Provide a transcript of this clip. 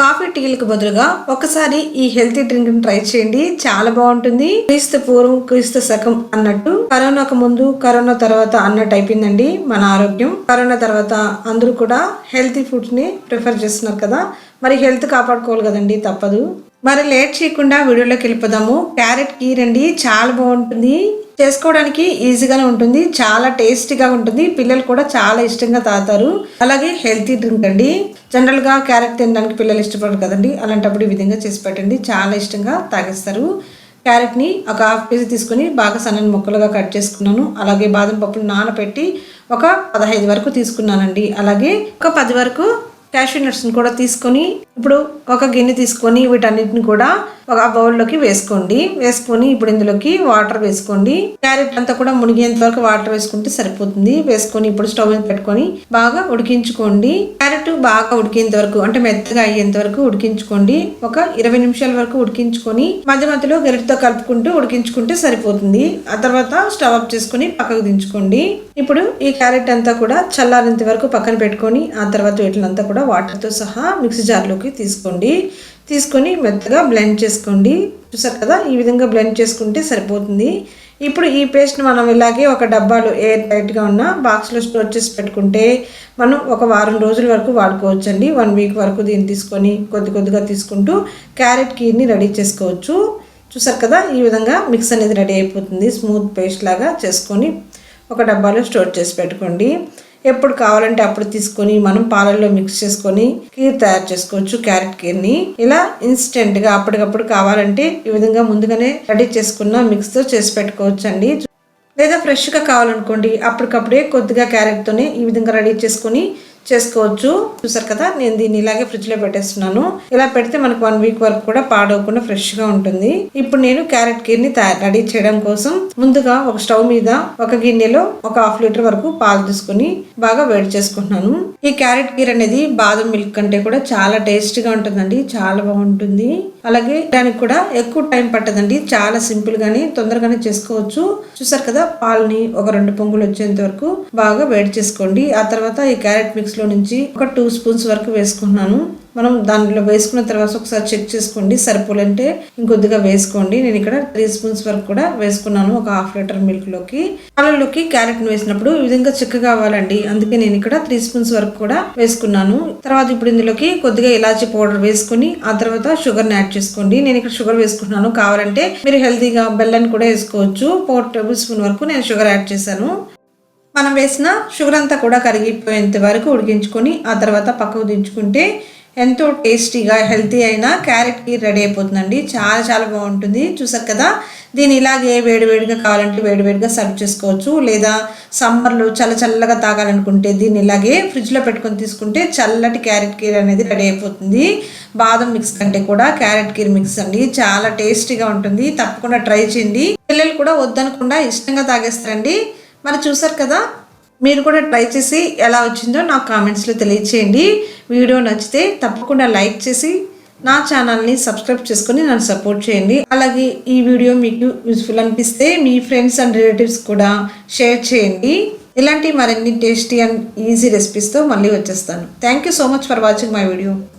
Coffee టీలకు బదులుగా ఒకసారి ఈ హెల్తీ డ్రింక్ ట్రై చేయండి. చాలా బాగుంటుంది. క్రీస్తు పూర్వం క్రీస్తు శకం అన్నట్టు కరోనాకు ముందు కరోనా తర్వాత అన్నట్టు అయిపోయిందండి మన ఆరోగ్యం. కరోనా తర్వాత అందరూ కూడా హెల్తీ ఫుడ్స్ని ప్రిఫర్ చేస్తున్నారు కదా. మరి హెల్త్ కాపాడుకోవాలి కదండి తప్పదు. మరి లేట్ చేయకుండా వీడియోలోకి వెళ్ళిపోదాము. క్యారెట్ కీర్ అండి చాలా బాగుంటుంది. చేసుకోవడానికి ఈజీగానే ఉంటుంది. చాలా టేస్టీగా ఉంటుంది. పిల్లలు కూడా చాలా ఇష్టంగా తాగుతారు. అలాగే హెల్తీ డ్రింక్ అండి. జనరల్గా క్యారెట్ తినడానికి పిల్లలు ఇష్టపడరు కదండి. అలాంటప్పుడు ఈ విధంగా చేసి పెట్టండి. చాలా ఇష్టంగా తాగేస్తారు. క్యారెట్ని ఒక హాఫ్ కేజీ తీసుకొని బాగా సన్నని ముక్కలుగా కట్ చేసుకున్నాను. అలాగే బాదం పప్పులు నానబెట్టి ఒక పదహైదు వరకు తీసుకున్నానండి. అలాగే ఒక పది వరకు క్యాషూ నట్స్ని కూడా తీసుకొని ఇప్పుడు ఒక గిన్నె తీసుకొని వీటన్నిటిని కూడా ఒక బౌల్లోకి వేసుకోండి. వేసుకొని ఇప్పుడు ఇందులోకి వాటర్ వేసుకోండి. క్యారెట్ అంతా కూడా మునిగేంత వరకు వాటర్ వేసుకుంటే సరిపోతుంది. వేసుకొని ఇప్పుడు స్టవ్ మీద పెట్టుకొని బాగా ఉడికించుకోండి. క్యారెట్ బాగా ఉడికేంత వరకు అంటే మెత్తగా అయ్యేంత వరకు ఉడికించుకోండి. ఒక ఇరవై నిమిషాల వరకు ఉడికించుకొని మధ్య మధ్యలో గరిటతో కలుపుకుంటూ ఉడికించుకుంటే సరిపోతుంది. ఆ తర్వాత స్టవ్ ఆఫ్ చేసుకొని పక్కకు దించుకోండి. ఇప్పుడు ఈ క్యారెట్ అంతా కూడా చల్లారేంత వరకు పక్కన పెట్టుకొని ఆ తర్వాత వీటినంతా కూడా వాటర్తో సహా మిక్సీ జార్లోకి తీసుకోండి. తీసుకొని మెత్తగా బ్లెండ్ చేసుకోండి. చూసారు కదా ఈ విధంగా బ్లెండ్ చేసుకుంటే సరిపోతుంది. ఇప్పుడు ఈ పేస్ట్ని మనం ఇలాగే ఒక డబ్బాలో ఎయిర్ టైట్గా ఉన్న బాక్స్లో స్టోర్ చేసి పెట్టుకుంటే మనం ఒక వారం రోజుల వరకు వాడుకోవచ్చండి. వన్ వీక్ వరకు దీన్ని తీసుకొని కొద్ది కొద్దిగా తీసుకుంటూ క్యారెట్ కీర్ని రెడీ చేసుకోవచ్చు. చూసారు కదా ఈ విధంగా మిక్స్ అనేది రెడీ అయిపోతుంది. స్మూత్ పేస్ట్ లాగా చేసుకొని ఒక డబ్బాలో స్టోర్ చేసి పెట్టుకోండి. ఎప్పుడు కావాలంటే అప్పుడు తీసుకొని మనం పాలల్లో మిక్స్ చేసుకొని కీర్ తయారు చేసుకోవచ్చు క్యారెట్ కీర్ని. ఇలా ఇన్స్టెంట్గా అప్పటికప్పుడు కావాలంటే ఈ విధంగా ముందుగానే రెడీ చేసుకున్న మిక్స్తో చేసి పెట్టుకోవచ్చు అండి లేదా ఫ్రెష్గా కావాలనుకోండి అప్పటికప్పుడే కొద్దిగా క్యారెట్తోనే ఈ విధంగా రెడీ చేసుకొని చేసుకోవచ్చు. చూసారు కదా నేను దీన్ని ఇలాగే ఫ్రిడ్జ్లో పెట్టేస్తున్నాను. ఇలా పెడితే మనకు వన్ వీక్ వరకు కూడా పాడవకుండా ఫ్రెష్గా ఉంటుంది. ఇప్పుడు నేను క్యారెట్ కీర్ని రెడీ చేయడం కోసం ముందుగా ఒక స్టవ్ మీద ఒక గిన్నెలో ఒక హాఫ్ లీటర్ వరకు పాలు తీసుకుని బాగా వేడి చేసుకుంటున్నాను. ఈ క్యారెట్ కీర్ అనేది బాదం మిల్క్ కంటే కూడా చాలా టేస్టీగా ఉంటుందండి. చాలా బాగుంటుంది. అలాగే దానికి కూడా ఎక్కువ టైం పట్టదండి. చాలా సింపుల్ గాని తొందరగానే చేసుకోవచ్చు. చూసారు కదా పాలని ఒక రెండు పొంగులు వచ్చేంత వరకు బాగా వేడి చేసుకోండి. ఆ తర్వాత ఈ క్యారెట్ మిక్స్లో నుంచి ఒక టూ స్పూన్స్ వరకు వేసుకుంటున్నాను. మనం దానిలో వేసుకున్న తర్వాత ఒకసారి చెక్ చేసుకోండి సరిపోలంటే ఇంకొద్దిగా వేసుకోండి. నేను ఇక్కడ త్రీ స్పూన్స్ వరకు కూడా వేసుకున్నాను ఒక హాఫ్ లీటర్ మిల్క్లోకి పాలలోకి వేసినప్పుడు ఈ విధంగా చిక్క కావాలండి. అందుకే నేను ఇక్కడ త్రీ స్పూన్స్ వరకు కూడా వేసుకున్నాను. తర్వాత ఇప్పుడు ఇందులోకి కొద్దిగా ఇలాచి పౌడర్ వేసుకుని ఆ తర్వాత షుగర్ని యాడ్ చేసుకోండి. నేను ఇక్కడ షుగర్ వేసుకుంటున్నాను కావాలంటే మీరు హెల్తీగా బెల్లాన్ని కూడా వేసుకోవచ్చు. ఫోర్ టేబుల్ స్పూన్ వరకు నేను షుగర్ యాడ్ చేశాను. మనం వేసిన షుగర్ అంతా కూడా కరిగిపోయేంత వరకు ఉడికించుకొని ఆ తర్వాత పక్కకు దించుకుంటే ఎంతో టేస్టీగా హెల్తీ అయిన క్యారెట్ కీర్ రెడీ అయిపోతుందండి. చాలా చాలా బాగుంటుంది. చూసారు కదా? దీని ఇలాగే వేడివేడిగా కావాలంటే వేడివేడిగా సర్వ్ చేసుకోవచ్చు. లేదా సమ్మర్లో చల్ల చల్లగా తాగాలనుకుంటే దీన్ని ఇలాగే ఫ్రిడ్జ్లో పెట్టుకొని తీసుకుంటే చల్లటి క్యారెట్ కీర్ అనేది రెడీ అయిపోతుంది. బాదం మిక్స్ కంటే కూడా క్యారెట్ కీర్ మిక్స్ అండి. చాలా టేస్టీగా ఉంటుంది. తప్పకుండా ట్రై చేయండి. పిల్లలు కూడా వద్దనకుండా ఇష్టంగా తాగేస్తారండి. మరి చూసారు కదా? మీరు కూడా ట్రై చేసి ఎలా వచ్చిందో నాకు కామెంట్స్లో తెలియచేయండి. వీడియో నచ్చితే తప్పకుండా లైక్ చేసి నా ఛానల్ని సబ్స్క్రైబ్ చేసుకొని నన్ను సపోర్ట్ చేయండి. అలాగే ఈ వీడియో మీకు యూస్ఫుల్ అనిపిస్తే మీ ఫ్రెండ్స్ అండ్ రిలేటివ్స్ కూడా షేర్ చేయండి. ఇలాంటి మరిన్ని టేస్టీ అండ్ ఈజీ రెసిపీస్తో మళ్ళీ వచ్చేస్తాను. Thank you so much for watching my video